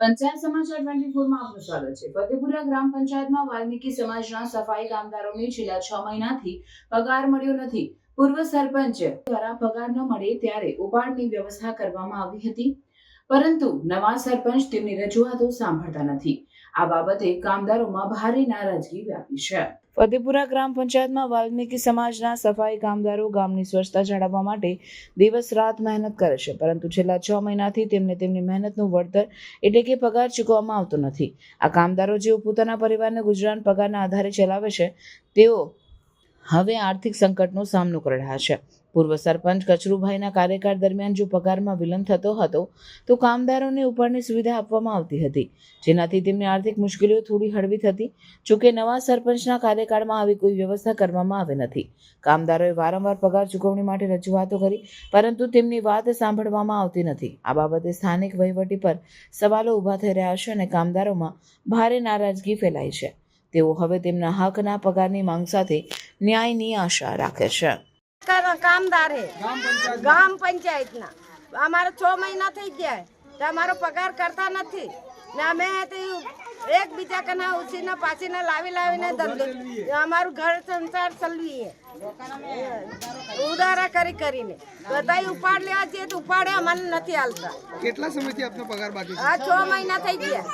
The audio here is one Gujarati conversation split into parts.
પંચાયત સમાચાર ટ્વેન્ટી ફોરમાં આપનું સ્વાગત છે. ફતેપુરા ગ્રામ પંચાયતમાં વાલ્મીકી સમાજના સફાઈ કામદારોને છેલ્લા છ મહિનાથી પગાર મળ્યો નથી. પૂર્વ સરપંચ દ્વારા પગાર ન મળે ત્યારે ઉપાડની વ્યવસ્થા કરવામાં આવી હતી. પરંતુ નવા સરપંચ તેમની રજૂઆતો સાંભળતા નથી. આ બાબતે કામદારોમાં ભારે નારાજગી વ્યાપી છે. ફતેપુરા ગ્રામ પંચાયતમાં વાલ્મીકી સમાજના સફાઈ કામદારો ગામની સ્વચ્છતા જાળવવા માટે દિવસ રાત મહેનત કરે છે, પરંતુ છેલ્લા છ મહિનાથી તેમને તેમની મહેનતનું વળતર એટલે કે પગાર ચૂકવવામાં આવતો નથી. આ કામદારો જેઓ પોતાના પરિવારને ગુજરાન પગારના આધારે ચલાવે છે, તેઓ હવે આર્થિક સંકટનો સામનો કરી રહ્યા છે. પૂર્વ સરપંચ કચરુભાઈના કાર્યકાળ દરમિયાન જો પગારમાં વિલંબ થતો હતો, તો કામદારોને ઉપરની સુવિધા આપવામાં આવતી હતી. જેનાથી તેમને આર્થિક મુશ્કેલીઓ થોડી હળવી થતી, જોકે નવા સરપંચના કાર્યકાળમાં આવી કોઈ વ્યવસ્થા કરવામાં આવી નથી. કામદારોએ વારંવાર પગાર ચૂકવણી માટે રજૂઆતો કરી, પરંતુ તેમની વાત સાંભળવામાં આવતી નથી. આ બાબતે સ્થાનિક વહીવટી પર સવાલો ઊભા થઈ રહ્યા છે અને કામદારોમાં ભારે નારાજગી ફેલાઈ છે. તેઓ હવે તેમના હકના પગારની માંગ સાથે ન્યાયની આશા રાખે છે. કામદાર હે ગામ પંચાયતના અમારે છ મહિના થઈ ગયા તો અમારો પગાર કરતા નથી. ને અમે તે એકબીજા કને ઉછીને પાછીને લાવી લાવીને ધંધો અમારું ઘર સંસાર ચલવીએ ઉધારા કરી કરીને. બધા ઉપાડ લેવા જઈએ તો ઉપાડે અમને નથી હાલતા. કેટલા સમયથી આપનો પગાર બાકી છે? આ છ મહિના થઈ ગયા.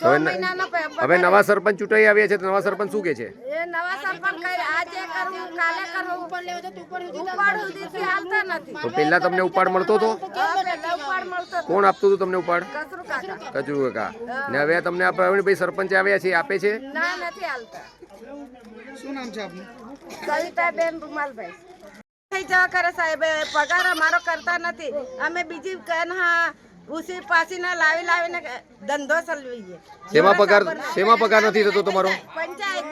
હવે નવા સરપંચ ચૂંટાઈ આવ્યા છે તો નવા સરપંચ શું કે છે? એ નવા સરપંચ કરે આજે કરવું કાલે કરવું ઉપાડ સુધીથી હાલતા નથી. તો પહેલા તમને ઉપાડ મળતો હા, હતો. કોણ આપતું હતું તમને ઉપાડ? કચરુ કાકા. ને હવે તમને આ પ્રવીણભાઈ સરપંચ આવ્યા છે આપે છે? ના નથી હાલતા. શું નામ છે આપનું? કવિતાબેન રૂમાલભાઈ. થઈ જવા કરે સાહેબ પગાર અમારો કરતા નથી. અમે બીજી કન્હા ઉસી પાસીને લાવી લાવીને ધંધો ચલવીએ. શેમાં પગાર શેમાં પગાર નથી થતો તમારો? પંચાયત